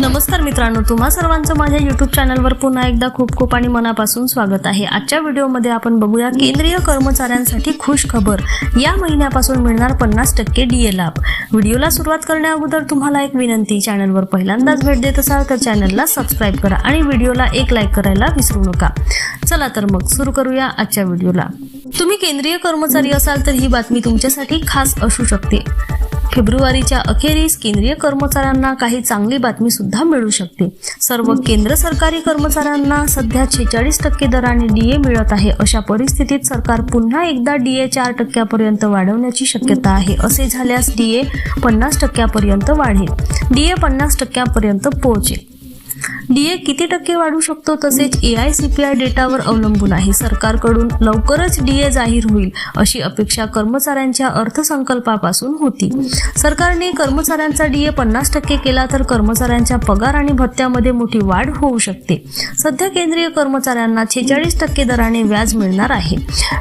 नमस्कार मित्रांनो तुम्हा सर्वांचं माझ्या युट्यूब चॅनलवर पुन्हा एकदा खूप खूप आणि मनापासून स्वागत आहे. आजच्या व्हिडिओमध्ये आपण बघूया केंद्रीय कर्मचाऱ्यांसाठी खुश खबर. या महिन्यापासून मिळणार पन्नास टक्के डीए लाभ. व्हिडिओला सुरुवात करण्या अगोदर तुम्हाला एक विनंती चॅनलवर पहिल्यांदाच भेट देत असाल तर चॅनलला सबस्क्राईब करा आणि व्हिडिओला एक लाईक करायला विसरू नका. चला तर मग सुरू करूया आजच्या व्हिडिओला. तुम्ही केंद्रीय कर्मचारी असाल तर ही बातमी तुमच्यासाठी खास असू शकते. फेब्रुवारीच्या अखेरीस केंद्रीय कर्मचाऱ्यांना काही चांगली बातमी सुद्धा मिळू शकते. सर्व केंद्र सरकारी कर्मचाऱ्यांना सध्या छेचाळीस टक्के दराने डीए मिळत आहे. अशा परिस्थितीत सरकार पुन्हा एकदा डीए चार टक्क्यापर्यंत वाढवण्याची शक्यता आहे. असे झाल्यास डीए पन्नास टक्क्यापर्यंत वाढेल. डीए पन्नास टक्क्यापर्यंत पोहोचेल. डीए किती टक्के वाढू शकतो तसेच A I C P I डेटावर अवलंबून आहे. सरकारकडून लवकरच डीए जाहीर होईल अशी अपेक्षा कर्मचाऱ्यांच्या अर्थसंकल्पापासून होती. सरकारने कर्मचाऱ्यांचा डीए पन्नास टक्के केला तर कर्मचाऱ्यांच्या पगार आणि भत्त्यामध्ये मोठी वाढ होऊ शकते. सध्या केंद्रीय कर्मचाऱ्यांना छेचाळीस टक्के दराने व्याज मिळणार आहे.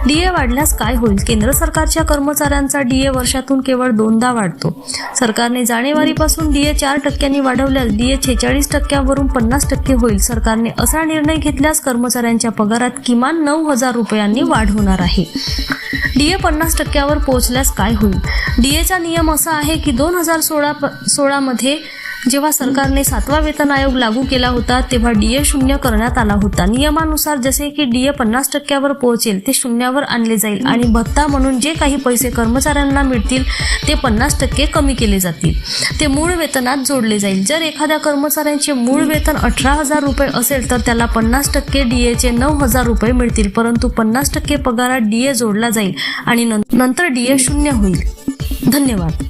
डीए वाढल्यास काय होईल? केंद्र सरकारच्या कर्मचाऱ्यांचा डीए वर्षातून केवळ दोनदा वाढतो. सरकारने जानेवारीपासून डीए चार टक्क्यांनी वाढवल्यास डीए छेचाळीस टक्क्यावर वरून पन्नास टक्के होईल. सरकारने असा निर्णय घेतल्यास कर्मचाऱ्यांच्या पगारात किमान नऊ हजार रुपयांनी वाढ होणार आहे. डीए पन्नास टक्क्यावर पोहोचल्यास काय होईल? डीएचा नियम असा आहे की दोन हजार सोळा सोळामध्ये जेव्हा सरकारने सातवा वेतन आयोग लागू केला होता तेव्हा डीए शून्य करण्यात आला होता. नियमानुसार जसे की डीए पन्नास टक्क्यावर पोहोचेल ते शून्यावर आणले जाईल आणि भत्ता म्हणून जे काही पैसे कर्मचाऱ्यांना मिळतील ते पन्नास टक्के कमी केले जातील. ते मूळ वेतनात जोडले जाईल. जर एखाद्या कर्मचाऱ्यांचे मूळ वेतन अठरा हजार रुपये असेल तर त्याला पन्नास टक्के डीएचे नऊ हजार रुपये मिळतील परंतु पन्नास टक्के पगारात डीए जोडला जाईल आणि नंतर डीए शून्य होईल. धन्यवाद.